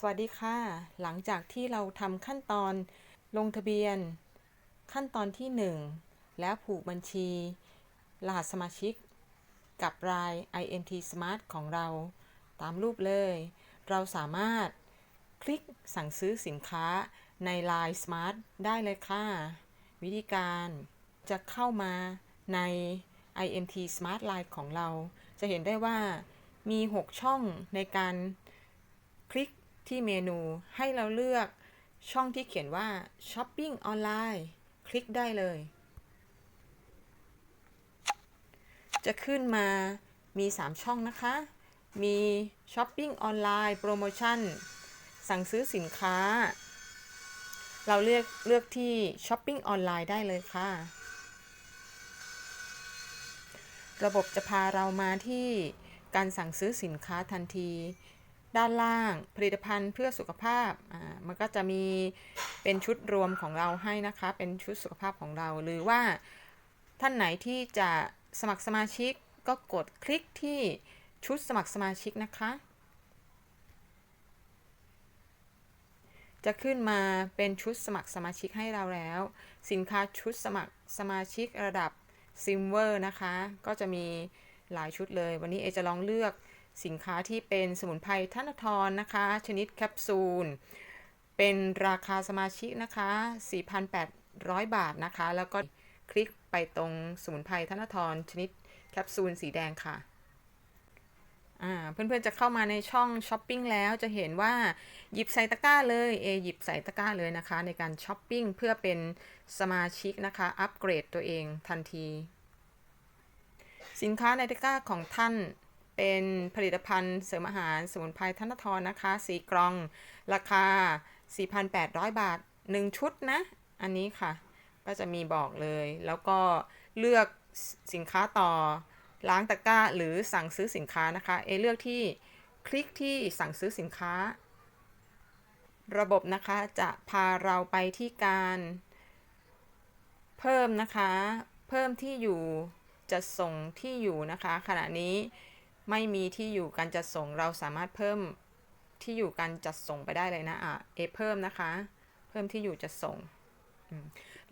สวัสดีค่ะ หลังจากที่เราทำขั้นตอนลงทะเบียน ขั้นตอนที่ 1 แล้วผูกบัญชี รหัสสมาชิก กับราย IMT Smart ของเรา ตามรูปเลย เราสามารถคลิกสั่งซื้อสินค้าใน Line Smart ได้เลยค่ะ วิธีการจะเข้ามาใน IMT Smart Line ของเรา จะเห็นได้ว่ามี 6 ช่องในการคลิก ที่เมนูให้เราเลือกช่องที่เขียนว่า Shopping ออนไลน์คลิกได้เลย จะขึ้นมามี 3 ช่องนะคะ มี Shopping ออนไลน์โปรโมชั่น สั่งซื้อสินค้า เราเลือกเลือกที่ Shopping ออนไลน์ได้เลยค่ะ ระบบจะพาเรามาที่การสั่งซื้อสินค้าทันที ด้านล่างผลิตภัณฑ์เพื่อสุขภาพอ่ามันก็จะมีเป็นชุดรวมของเราให้นะคะ เป็นชุดสุขภาพของเรา หรือว่าท่านไหนที่จะสมัครสมาชิกก็กดคลิกที่ชุดสมัครสมาชิกนะคะ จะขึ้นมาเป็นชุดสมัครสมาชิกให้เราแล้ว สินค้าชุดสมัครสมาชิกระดับซิมเวอร์นะคะ ก็จะมีหลายชุดเลย วันนี้เอจะลองเลือก สินค้าที่เป็นสมุนไพรท่านทรนะคะ ชนิดแคปซูล เป็นราคาสมาชิกนะคะ 4,800 บาทนะคะ แล้วก็คลิกไปตรงสมุนไพรท่านทร ชนิดแคปซูลสีแดงค่ะเพื่อนๆจะเข้ามาในช่องช้อปปิ้งแล้วจะเห็นว่าหยิบใส่ตะกร้าเลยเอหยิบใส่ตะกร้าเลยนะคะ ในการช้อปปิ้งเพื่อเป็นสมาชิกนะคะ อัปเกรดตัวเองทันที สินค้าในตะกร้าของท่าน เป็นผลิตภัณฑ์เสริมอาหารสมุนไพรธนทรนะคะสีกล่อง ราคา 4,800 บาท 1 ชุดนะ อันนี้ค่ะ ก็จะมีบอกเลย แล้วก็เลือกสินค้าต่อล้างตะกร้าหรือสั่งซื้อสินค้านะคะ เอเลือกที่คลิกที่สั่งซื้อสินค้า ระบบนะคะจะพาเราไปที่การเพิ่มนะคะ เพิ่มที่อยู่จะส่งที่อยู่นะคะ ขณะนี้ ไม่มีที่อยู่การจัดส่งเราสามารถเพิ่มที่อยู่การจัดส่งไปได้เลยนะอะเอเพิ่มนะคะ เพิ่มที่อยู่จัดส่ง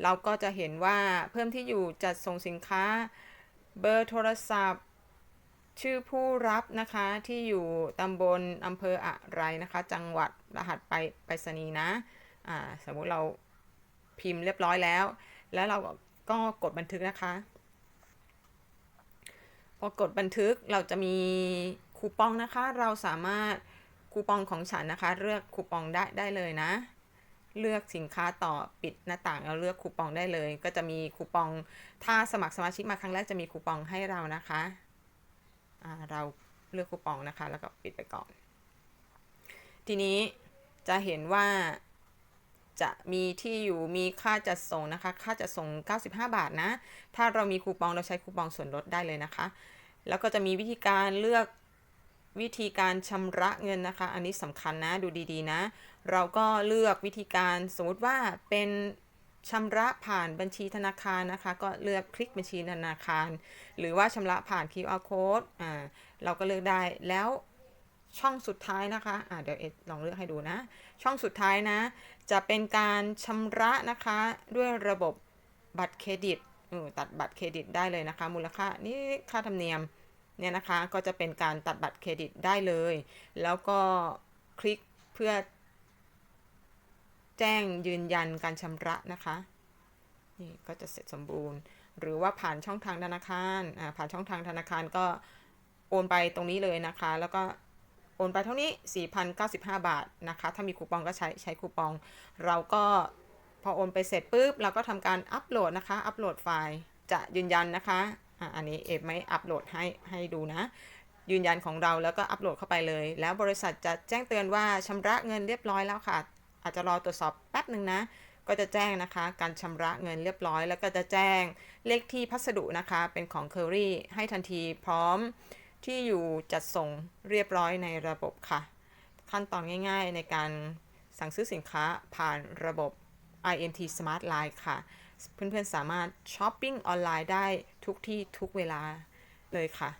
เราก็จะเห็นว่าเพิ่มที่อยู่จัดส่งสินค้า เบอร์โทรศัพท์ ชื่อผู้รับนะคะที่อยู่ตำบลอำเภออะไรนะคะ จังหวัดรหัสไปไปรษณีย์นะอ่าสมมุติเราพิมพ์เรียบร้อยแล้ว แล้วเราก็กดบันทึกนะคะ กดบันทึกเราจะมีคูปองนะคะ เราสามารถคูปองของฉันนะคะ เลือกคูปองได้ได้เลยนะ เลือกสินค้าต่อปิดหน้าต่างเราเลือกคูปองได้เลย ก็จะมีคูปอง ถ้าสมัครสมาชิกมาครั้งแรกจะมีคูปองให้เรานะคะเราเลือกคูปองนะคะ แล้วก็ปิดไปก่อน ทีนี้จะเห็นว่า จะมีที่อยู่มีค่าจัดส่งนะคะ ค่าจัดส่ง 95 บาทนะ ถ้าเรามีคูปองเราใช้คูปองส่วนลดได้เลยนะคะ แล้วก็จะมีวิธีการเลือกวิธีการชำระเงินนะคะ อันนี้สำคัญนะดูดีๆนะ เราก็เลือกวิธีการสมมติว่าเป็นชำระผ่านบัญชีธนาคารนะคะ ก็เลือกคลิกบัญชีธนาคาร หรือว่าชำระผ่าน QR code อ่าเราก็เลือกได้แล้ว ช่องสุดท้ายนะคะอ่าเดี๋ยวเอ็ดลองเลือกให้ดูนะ ช่องสุดท้ายนะ จะเป็นการชำระนะคะด้วยระบบบัตรเครดิตตัดบัตรเครดิตได้เลยนะคะ มูลค่านี่ค่าธรรมเนียมเนี่ยนะคะก็จะเป็นการตัดบัตรเครดิตได้เลย แล้วก็คลิกเพื่อ แจ้งยืนยันการชำระนะคะนี่ก็จะเสร็จสมบูรณ์ หรือว่าผ่านช่องทางธนาคารอ่าผ่านช่องทางธนาคารก็โอนไปตรงนี้เลยนะคะ แล้วก็ โอนไปเท่านี้ 4,095 บาทนะคะ ถ้ามีคูปองก็ใช้ใช้คูปอง เราก็พอโอนไปเสร็จปุ๊บ เราก็ทำการอัปโหลดนะคะ อัปโหลดไฟล์ จะยืนยันนะคะอะอันนี้เอฟไม่อัปโหลดให้ให้ดูนะ ยืนยันของเราแล้วก็อัปโหลดเข้าไปเลย แล้วบริษัทจะแจ้งเตือนว่าชำระเงินเรียบร้อยแล้วค่ะ อาจจะรอตรวจสอบแป๊บหนึ่งนะก็จะแจ้งนะคะ การชำระเงินเรียบร้อย แล้วก็จะแจ้งเลขที่พัสดุนะคะ เป็นของเคอรี่ให้ทันทีพร้อม ที่อยู่จัดส่งเรียบร้อยในระบบค่ะ ขั้นตอนง่ายๆในการสั่งซื้อสินค้าผ่านระบบ IMT Smart Line ค่ะ เพื่อนๆสามารถช้อปปิ้งออนไลน์ได้ทุกที่ทุกเวลาเลยค่ะ